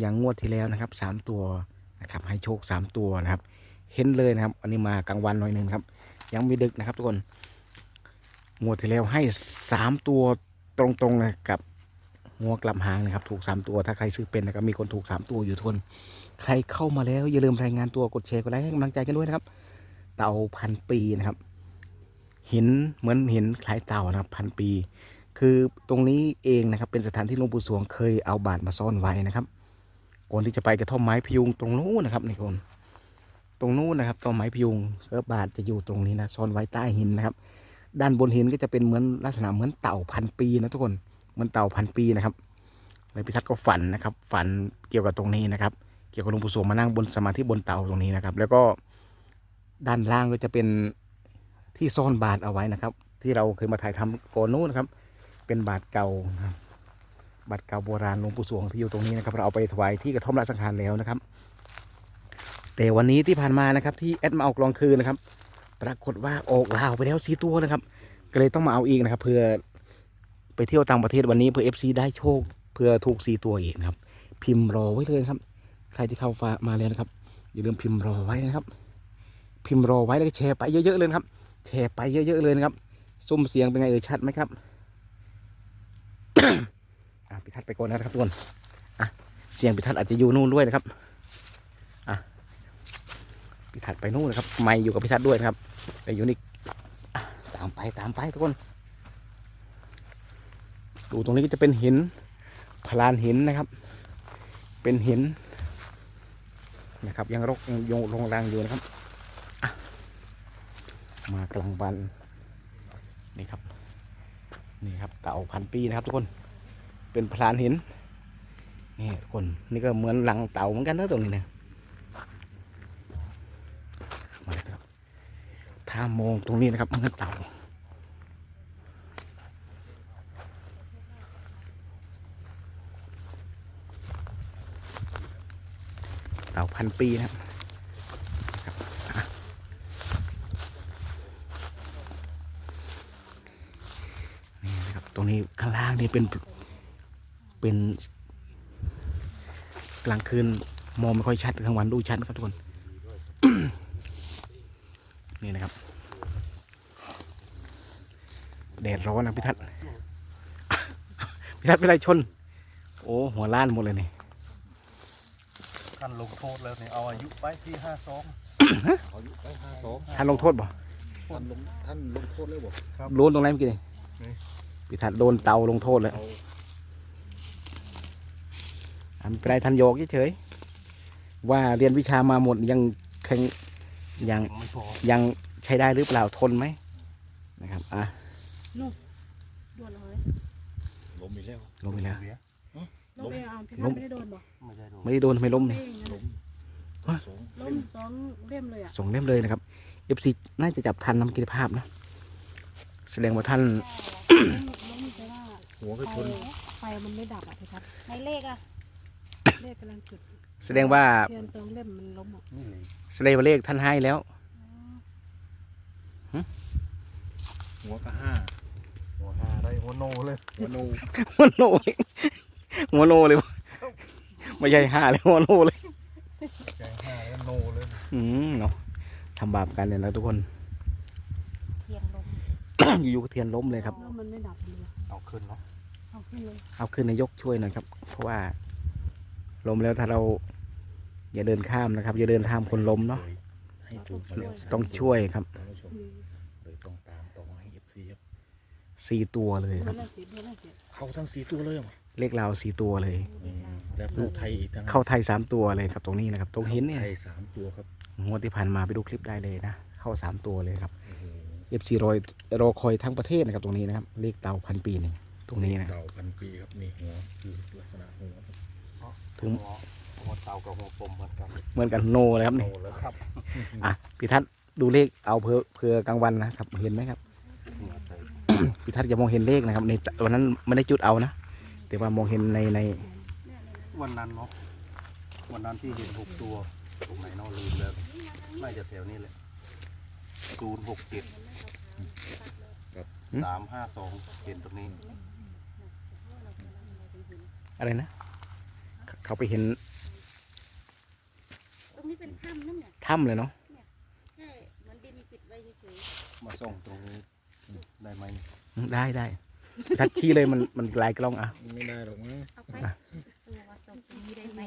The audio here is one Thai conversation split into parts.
อย่างงวดที่แล้วนะครับสามตัวนะครับให้โชคสามตัวนะครับ เห็นเลยนะครับอันนี้มากลางวันหน่อยหนึงครับ ยังไม่ดึกนะครับทุกคนงวดที่แล้วให้สามตัวตรงๆเลยกับหัวกลับหางนะครับ ถูกสามตัวถ้าใครซื้อเป็นนะครับมีคนถูกสามตัวอยู่ทุกคน ใครเข้ามาแล้วอย่าลืมรายงานตัวกดแชร์กดไลค์ให้กำลังใจกันด้วยนะครับ เต่าพันปีนะครับหินเหมือนหินคล้ายเต่านะครับพันปี คือตรงนี้เองนะครับเป็นสถานที่หลวงปู่สวงเคยเอาบาทมาซ่อนไว้นะครับ ก่อนที่จะไปกระท่อมไม้พยุงตรงนู้นนะครับนี่คนตรงนู้นนะครับต้นไม้พยุงแล้วบาทจะอยู่ตรงนี้นะซ่อนไว้ใต้หินนะครับ ด้านบนหินก็จะเป็นเหมือนลักษณะเหมือนเต่าพันปีนะทุกคนเหมือนเต่าพันปีนะครับเลยพิทัศน์ก็ฝันนะครับ ฝันเกี่ยวกับตรงนี้นะครับ เกี่ยวกับหลวงปู่สวงมานั่งบนสมาธิบนเต่าตรงนี้นะครับ แล้วก็ด้านล่างก็จะเป็นที่ซ่อนบาทเอาไว้นะครับ ที่เราเคยมาถ่ายทำก่อนนู้นนะครับ เป็นบาทเก่านะครับ บาทเก่าโบราณหลวงปู่สวงที่อยู่ตรงนี้นะครับเราเอาไปถวายที่กระท่อมราชสังขารแล้วนะครับ แต่วันนี้ที่ผ่านมานะครับที่แอดมาเอากลองคืนนะครับ ปรากฏว่าออกลาวไปแล้วสีตัวนะครับ ก็เลยต้องมาเอาอีกนะครับ เพื่อไปเที่ยวต่างประเทศวันนี้เพื่อเอฟซีได้โชคเพื่อถูกสีตัวอีกนะครับ พิมพ์รอไว้เลยครับ ใครที่เข้าฟ้ามาแล้วนะครับ อย่าลืมพิมพ์รอไว้นะครับ พิมพ์รอไว้แล้วก็แชร์ไปเยอะๆเลยครับ แชร์ไปเยอะๆเลยนะครับซุ้มเสียงเป็นไงเอ่ยชัดไหมครับ พิทัศน์ไปก่อนนะครับทุกคนอะเสียงพิทัศน์อาจจะอยู่นู่นด้วยนะครับอะพิทัศน์ไปนู่นนะครับ ไม่อยู่กับพิทัศน์ด้วยนะครับแต่อยู่นี่ตามไปตามไปทุกคน ดูตรงนี้ก็จะเป็นหินพลานหินนะครับ เป็นหินนะครับ ยังรกยังโยงลงรางอยู่นะครับมากลางวันนี่ครับ นี่ครับเต่าพันปีนะครับทุกคน เป็นพลานหินนี่ทุกคนนี่ก็เหมือนหลังเต่าเหมือนกันนะตรงนี้นะมาเลยครับถ้ามองตรงนี้นะครับเหมันเต่าเต่าพันปีนะครับครับอะนี่นะครับตรงนี้ข้างล่างนี่เป็น เป็นกลางคืนมองไม่ค่อยชัดกลางวันดูชัดนะครับทุกคน นี่นะครับแดดร้อนนะพี่ทัศน์พี่ทัศน์เป็นไรชน โอ้ หัวล้านหมดเลยนี่ท่านลงโทษแล้วเนี่ยเอาอายุไปที่ห้าสองอายุไปห้าสองท่านลงโทษบ่ท่านลงท่านลงโทษเลยบอกโดนตรงไหนเมื่อกี้นี่นี่พี่ทัดโดนเตาลงโทษเลยเอาอั นเป็นไรทันโยกเฉยๆว่าเรียนวิชามาหมดยังแข็งยังยังไม่พอยังใช้ได้หรือเปล่าทนไหมนะครับอะโดนเลยล้มอีกแล้วลงไปแล้วเบียร์ล้มเองอะพี่ล้นัทมไม่ได้โดนบ่ไม่ใช่ดูไม่ได้โดนทำไมล้มเอเนี่ยงนะล้มสองล้มสองเล่มเลยอะส่งเล่มเลยนะครับเอฟซีน่าจะจับทันน้ำกิจภาพนะ แสดงว่าท่านล้มล้มแต่ว่าหัวก็ไฟชนไฟมันไม่ดับอะพี่ทัศน์ในเลขอะ เลขกำลังจุดแสดงว่าเทียนสองเล่มมันล้มอะนี่เลยแสดงว่าเลขท่านให้แล้ว หัวก็ห้าหัวหาได้หัวโนเลย หัวโนหัวโนเลยหัวโนเลยวะไม่ใช่ห้าเลยหัวโนเลย ใจห้าแล้วโนเลยอืมเนาะทำบาปกันเนี่ยนะทุกคน เทียนลมอยู่ๆก็เทียนล้มเลยครับ แล้วมันไม่ดับเลยอะเอาขึ้นเนาะเอาขึ้นเลย เอาขึ้นนายกช่วยหน่อยครับ เพราะว่า ล้มแล้วถ้าเราอย่าเดินข้ามนะครับ อย่าเดินข้ามคนล้มเนาะให้ถูกมาแล้วสามต้องช่วยครับท่านผู้ชมอืมเลยต้องตามต่อให้เอฟซีครับสี่ตัวเลยโดครับนแล้วสิโดนแล้วสิเข้าทั้งสี่ตัวเลยเหรอเลขราวสี่ตัวเลย อืมแล้วเข้าไทยอีกทั้งเข้าไทยสามตัวเลยครับตรงนี้นะครับ ตรงหินเนี่ยไทยสามตัวครับงวดที่ผ่านมาไปดูคลิปได้เลยนะ เข้าสามตัวเลยครับ โอ้โหเอฟซีรอยรอคอยทั้งประเทศนะครับตรงนี้นะครับเลขเต่าพันปีนี่ตรงนี้นะ เต่าพันปีครับนี่หัวคือลักษณะหัวครับ ถึงหัวหัวเตากับหัวปมเหมือนกันเหมือนกันโนเลยครับโนนี่แล้วครับอะพี่ทัศน์ดูเลขเอาเพื่อเพื่อกลางวันนะครับเห็นไหมครับ พี่ทัศน์จะมองเห็นเลขนะครับในวันนั้นไม่ได้จุดเอานะแต่ว่ามองเห็นในในวันนั้นเนาะวันนั้นที่เห็นหกตัวตรงไหนเนาะลืมแล้วน่าจะแถวนี้แหละศูนย์หกเจ็ดสามห้าสองเห็นตรงนี้อะไรนะข เขาไปเห็นตรงนี้เป็นถ้ำนั่นเนี่ยถ้ำเลยเนาะแค่เหมือนดินปิดไว้เฉยมาส่องตรงนี้ได้ไหมอืมได้ได้ทัดขี้เลยมันมันลายกล้องอะไม่ได้หรอกมั้งๆเอาไปตัวว่าส่งตรงนี้ได้ไหม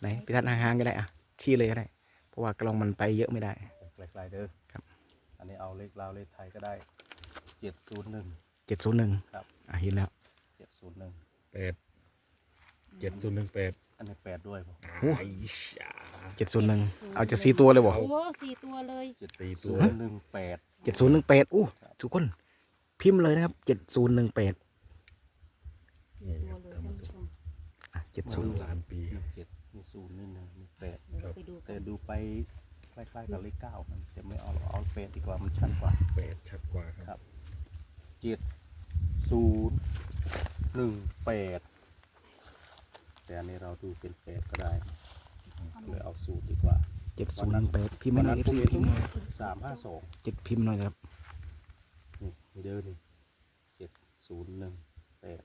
ไหนพี่ทัดห่างๆก็ได้อะชี้เลยก็ได้ เพราะว่ากล้องมันไปเยอะไม่ได้ ไกลๆเด้อครับ อันนี้เอาเลขลาวเลขไทยก็ได้เจ็ดศูนย์หนึ่ง เจ็ดศูนย์หนึ่งครับ อะเห็นแล้ว เจ็ดศูนย์หนึ่งแปดเจ็ดศูนย์หนึ่งแปด อันนี้แปดด้วยผมไอ้ชาเจ็ดศูนย์หนึ่งเอาจะสี่ตัวเลยบ่โอ้โหสี่ตัวเลยเจ็ดสี่ตัศูวนย์หนึ่งแปดเจ็ดศูนย์หนึ่งแปดอู้ทุกคน พิมพ์เลยนะครับเจ็ดศูนย์หนึ่งแปดสี่ตัวเลยท่านผู้ชมอะเจ็ดศูศูนนย์ย์ล้านปีมีเจ็ดมีศูนย์นี่หนึ่งมีแปดเดี๋ยวเราไปดูกัแต่นดูไปคล้ายๆกับเลขเก้ามันจะไม่เอาหรอกเอาแปดดีกว่ามันชันกว่าแปดชัดกว่าครับเจ็ดศูนย์หนึ่งแปด แต่อันนี้เราดูเป็นแปดก็ได้เลยเอาสูตรดีกว่าเจ็ดศูนย์หนึ่งแปดพิมพ์ไม่หน่อยผมพี่เห็นพิมพ์หน่อยสามห้าสองเจ็ดพิมพ์หน่อยครับนี่มีเดินนี่เจ็ดศูนย์หนึ่งแปด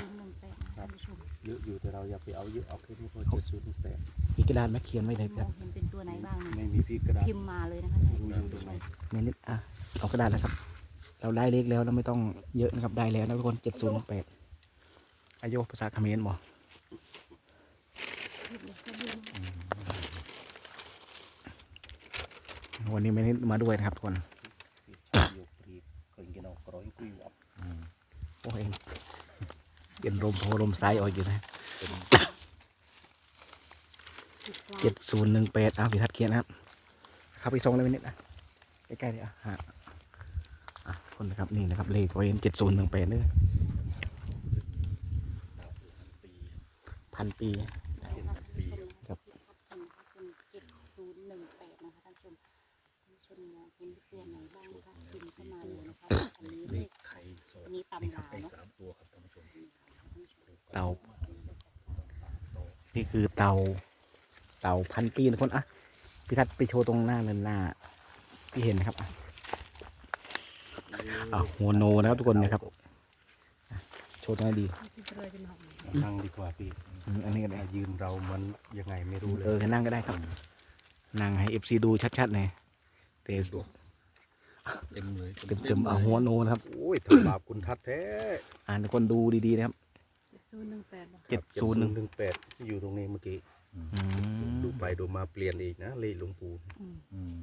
ศูนย์หนึ่งแปดนะท่านผู้ชมเยอะอยู่แต่เราอย่าไปเอาเยอะเอาแค่นี้พอเจ็ดศูนย์หนึ่งแปดมีกระดาษไหมเขียนไว้เลยมครัอบงเห็นเป็นตัวไหนบ้างเนี่ยไม่มีพี่กระดาษพิมพ์มาเลยนะคะท่านรู้อยู่ตรงไหนไม่นิดอะเอากระดาษนะครับ เราได้เลขแล้วเราไม่ต้องเยอะนะครับได้แล้วนะทุกคนเจ็ดศูนย์หนึ่งแปด อายุภาษาเขมรบอกวันนี้ไม่นิดมาด้วยนะครับทุกคนพี่ชายเกินเอากร้อยกุยวับโอ้ยเปลี่ยนลมโพลมไซออกอยู่นะเจ็ดศูนย์หนึ่งแปดเอาพิทัดเขียนนะครับเข้าไปชงเลยนิดนะใกล้ๆเลยอะฮะคนนะครับนี่นะครับเลขไว้เจ็ดศูนย์หนึ่งแปดเลย พันปี ครับเป็นเจ็ดศูนย์หนึ่งแปดนะคะท่านผู้ชมท่านผู้ชมมองเห็นตัวไหนบ้างคะพิมพ์เข้ามาเลยนะคะอันนี้เลเลขขไทยสองอันนี้ตำนี่ครับราได้เนาะสามตัวครับท่านผู้ชมเตา นี่คือเตา เตาพันปีนะคนอะพี่ทัดไปโชว์ตรงหน้าเนินหน้า พี่เห็นนะครับอะอะหัวโนนะครับทุกคนนะครับอะโชว์ตรงไหนดีที่จะเลยจะมาหอมนั่งดีกว่าพี่ อืมอันนี้ก็ได้ถ้ายืนเรามันยังไงไม่รู้เลเออยนั่งก็ได้ครับ นั่งให้เอฟซีดูชัดๆหน่อยเตะเต็มเลยเต็มๆเอาหัวโนนะครับโอ้ยทำบาปคุณทัดแท้อ่านทุกคนดูดีๆนะครับเจ็ดศูนย์หนึ่งแปดบอกเจ็ดศูนย์หนึ่งหนึ่งแปดอยู่ตรงนี้เมื่อกี้อืมดูไปดูมาเปลี่ยนอีกนะเลขหลวงปู่อืมอืม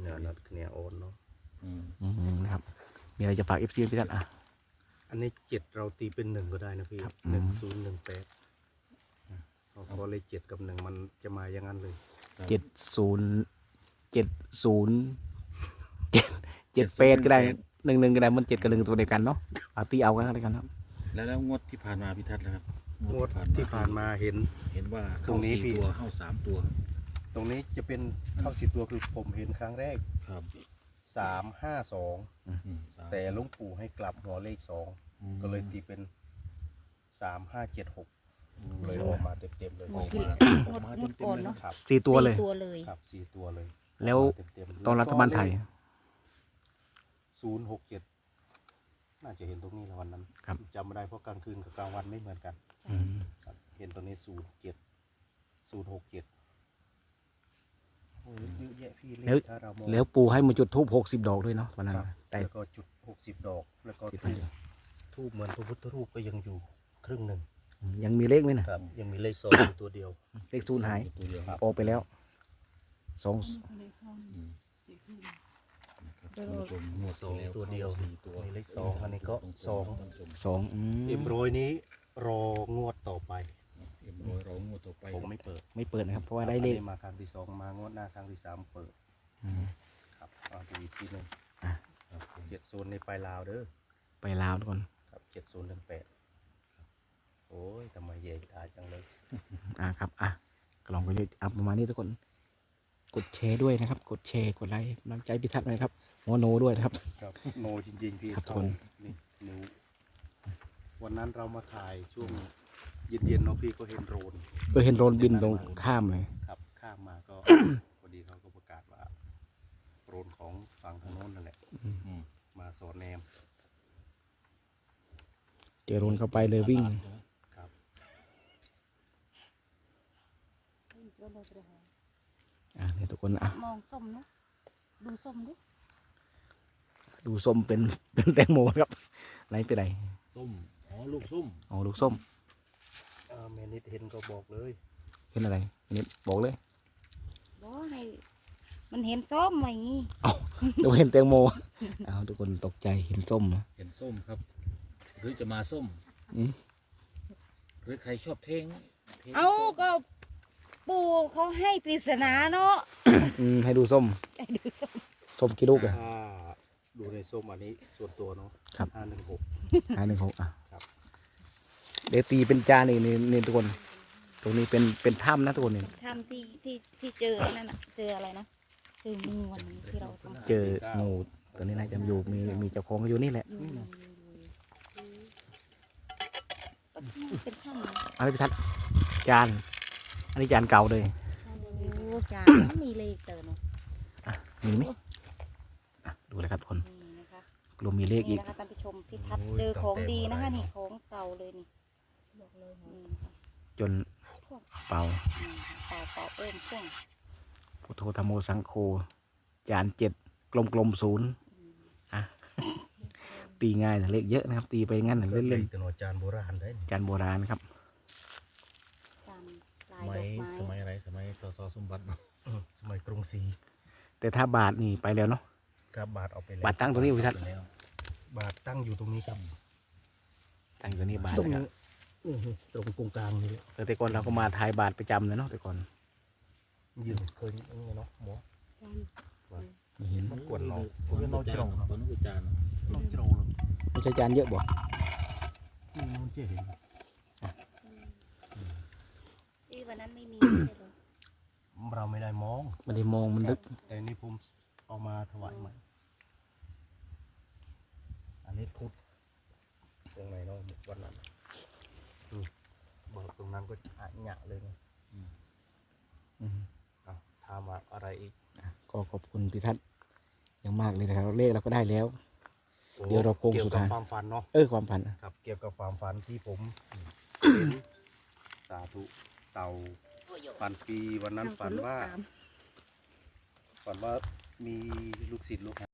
เนื้อนัดเนี่ยอ่อนเนาะอืมอืมนะครับมีอะไรจะฝากเอฟซีพี่ทัดอะ อันนี้เจ็ดเราตีเป็นหนึ่งก็ได้นะพี่ครับ หนึ่งอืมศูนย์หนึ่งแปดเพราะเลขเจ็ดกับหนึ่งมันจะมาอย่างนั้นเลย เจ็ดศูนย์เจ็ดศูนย์เจ็ดเจ็ดแปดก็ได้หนึ่งหนึ่งก็ได้มันเจ็ดกับหนึ่งตัวเดียวกันเนาะเอาตีเอากันอะไรกันครับ แล้วแล้วงวดที่ผ่านมาพี่ทัศน์นะครับงวดที่ผ่านมาเห็น เห็นว่าตรเข้างนี้สี่พี่ ตัวเข้าสามตัวครับตรงนี้จะเป็นเข้าสิบตัวคือผมเห็นครั้งแรก ครับ สามห้าสองอืมสามแต่หลุงปู่ให้กลับหัวเลขสองอืมก็เลยตีเป็นสามห้าเจ็ดหกเลยออกมาเต็มๆเลยงวดที่งวดงวดก่อนเนาะครับสี่ตัวเลยสี่ตัวเลยครับสี่ตัวเลยแล้วออกมาเต็มๆตอนรัฐบาลไทยศูนย์หกเจ็ดน่าจะเห็นตรงนี้แล้ววันนั้นครับจำไม่ได้เพราะกลางคืนกับกลางวันไม่เหมือนกันอืมครับเห็นตรงนี้ศูนย์เจ็ดศูนย์หกเจ็ดโอ้ย เยอะแยะพี่เลขถ้าเรามองแล้วปูให้มาจุดทูบหกสิบดอกด้วยเนาะวันนั้นครับได้แล้วก็จุดหกสิบดอก แล้วก็สิบทูบทูบเหมือนพระพุทธรูปก็ยังอยู่ครึ่งหนึ่งยังมีเลขไหมนะครับ ยังมีเลขสองอยู่ตัวเดียว เลขศูนย์หายตัวเดียวครับออกไปแล้วสองเลขสองอืมเจ็ดศูนย์นะครับท่านผู้ชมงวดสองที่แล้ตัวเดียวข้าสี่ตัวมีเลขสองอันนี้ก็สองท่านผู้ชมสองอืม เอ็มโรยนี้รองวดต่อไป เอ็มร้อยร้องงวดต่อไปผมไม่เปิดไม่เปิดนะครับ เพราะว่าได้เลข อันนี้มาครั้งที่สองมางวดหน้าครั้งที่สามเปิดอืม ครับเอาดูอีกทีหนึ่งครับผมเจ็ดศูนย์ในไปลาวเด้อไปลาวทุกคนครับเจ็ดศูนย์หนึ่งแปดโอ้ยทำไมเย่ได้จังเลยอ่าครับอะกลองไปเลยอะประมาณนี้ทุกคน กดแชร์ด้วยนะครับ กดแชร์กดไลค์กำลังใจพิทักษ์หน่อยครับโมโนด้วยนะครับ ครับโนจริงๆพี่ครับทุกเขาคนนี่นิ้ววันนั้นเรามาถ่ายช่วง เย็นๆเนาะพี่ก็เห็นโรนก็เห็นโรนบินตรงข้ามเลยครับข้ามมาก็ พอดีเขาก็ประกาศว่าโรนของฝั่งทางโน้นนั่นแหละมาสอนแนมเดี๋โรนเข้าไปเลยวิ่งอ่าเนี่ยทุกคนอะมองส้มนะดูส้มดิดูส้มเป็นเป็นแตงโมครับไหนไปไหนส้มอ๋อลูกส้มอ๋อลูกส้ม อ่าแมนิดเห็นก็บอกเลยเห็นอะไรอันนี้บอกเลยบอกให้มันเห็นส้มอะไรอย่างงี้เราเห็นแตงโมอ้าวทุกคนตกใจเห็นส้มนะเห็นส้มครับ หรือจะมาส้มอืมหรือใครชอบเทงทงเอาส้มก็ปู่เขาให้ปริศนาเนาะอืมให้ดูส้มให้ดูส้มส้มกี่ลูกอะถ้าดูในส้มอันนี้ส่วนตัวเนาะครับห้าหนึ่งหกห้าหนึ่งหกอะครับ เดี๋ยวตีเป็นจานนี่นี่นี่ทุกคน ตรงนี้เป็นเป็นถ้ำนะทุกคนนี่ทำที่ที่ที่เจอนั่นน่ะเจออะไรนะเจองูวันนี้ที่เราทำเจองูตัวนี้น่าจะอยู่มีมีเจ้าของอยู่นี่แหละอยู่อยู่อยู่เป็นถ้ำนะเอาไปพิทัศน์จาน อันนี้จานเก่าเลยโอ้จานมีเลขเติมเนาะมีไหมอะดูเลยครับทุกคนนี่นะคะรวมมีเลขอีนี่กนะคะท่านผู้ชมพี่ทัศน์เจอของดีนะคะนี่ของเก่าเลยนี่ บอกเลยนี่นะคะจนเป่าอืมเป่าเป่าเอิ้มเครื่องพุทโธธรรมโมสังโฆจานเจ็ดกลมกลมๆศูนย์อะตีง่ายแต่เลขเยอะนะครับ ตีไปงั้นน่ะเล่นแต่หนอจานโบราณได้นี่ๆจานโบราณครับจานลาสยมัดยอกไม้สมัยอะไรสมัยสสสมบัติเนอะอืมสมัยกรุงศรีแต่ถ้าบาทนี่ไปแล้วเนาะกับบาทเอาไปแล้วบาทตั้งตรงนี้พิทัศน์ไปแล้วบาทตั้งอยู่ตรงนี้ครับตั้งอยู่นี่บาทตรงนะคนี้รับอื้อหือ ตรงกลางกลางนี่แหละเออแต่ก่อนเราก็มาถ่ายบาทประจำเลยเนาะแต่ก่อนยืนเคยอย่างเงี้ยเนาะหมอจานไม่เห็นมันกวนเราคนนั้นคือจานคนนั้นคือจานน้องโจรเลยไม่ใช่จานเยอะบ่อืมมันเจ๊เห็นที่วันนั้นไม่มีใช่เหรอเราไม่ได้มองไม่ได้มองมันลึก แต่นี่ผมเอามาถวายใหม่ อันนี้พุทธตรงไหนเนาะวันนั้นอืม บอกตรงนั้นก็อะหยะเลยนะอืมอะถามว่าอะไรอีกก็ขอบคุณพิทัศน์อย่างมากเลยนะครับเลขเราก็ได้แล้ว เดี๋ยวเราโค้งสุดท้าย เกี่วกับความฝันเนาะเออความฝันอะครับ เกี่ยวกับความฝันที่ผมเห็นสาธุเต่าฝันปีวันนั้นฝันว่า ฝันว่ามีลูกศิษย์ลูกหา